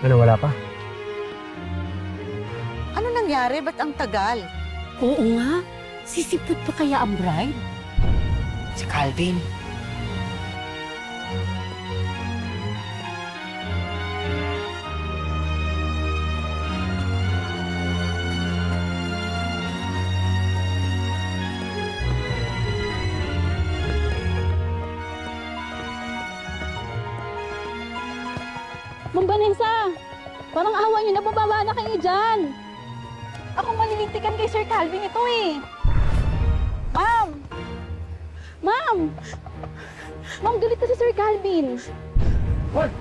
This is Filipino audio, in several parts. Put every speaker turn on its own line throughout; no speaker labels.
Ano, wala pa?
Ano nangyari? Ba't ang tagal?
Oo nga. Sisipot pa kaya ang bride?
Si Calvin.
Ma'am Vanessa, parang awa niyo na bababa na kayo dyan. Ako malilintikan kay Sir Calvin ito eh. Ma'am! Ma'am! Ma'am, galit na si Sir Calvin.
What?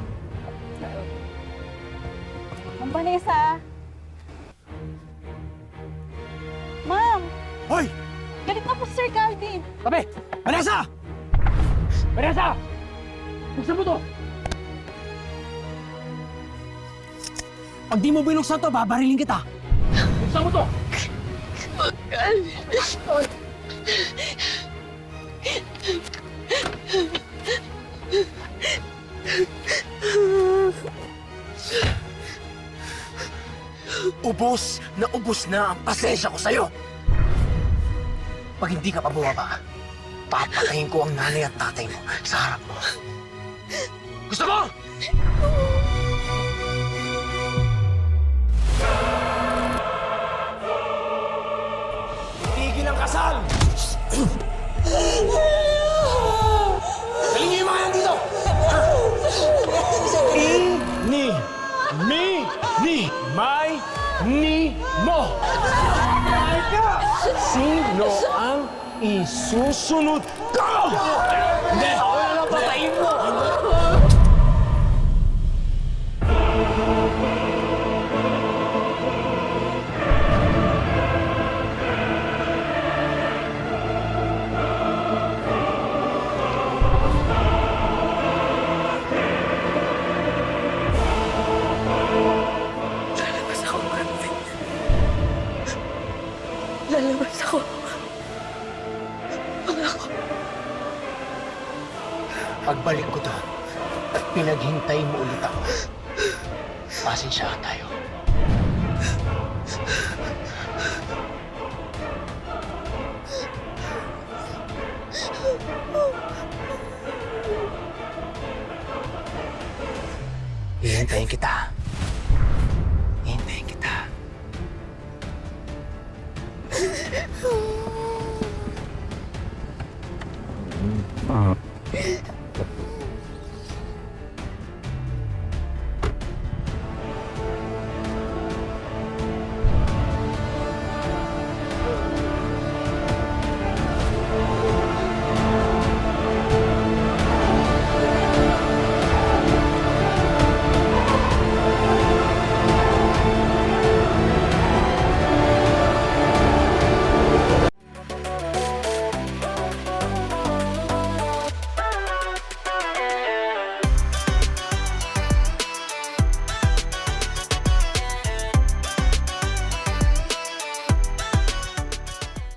Ma'am Vanessa. Ma'am,
Hoy!
galit na po si Sir Calvin.
Tabi! Vanessa! Vanessa! Buksan mo to! Pag di mo binuksan to, babarilin kita! Buksan mo to!
Ubus na ubus na ang pasensya ko sa'yo. Pag hindi ka pa bumaba, papatayin ko ang nanay at tatay mo sa harap mo. Gusto mo? Galing niyo dito!
Ni! Mi! Ni! May! Ni! Mo! Sino ang isusunod ko?
Lalabas ako. Pangako. Pagbalik ko doon pinaghintay mo ulit ako, pasensya tayo. Hihintayin kita. อ่า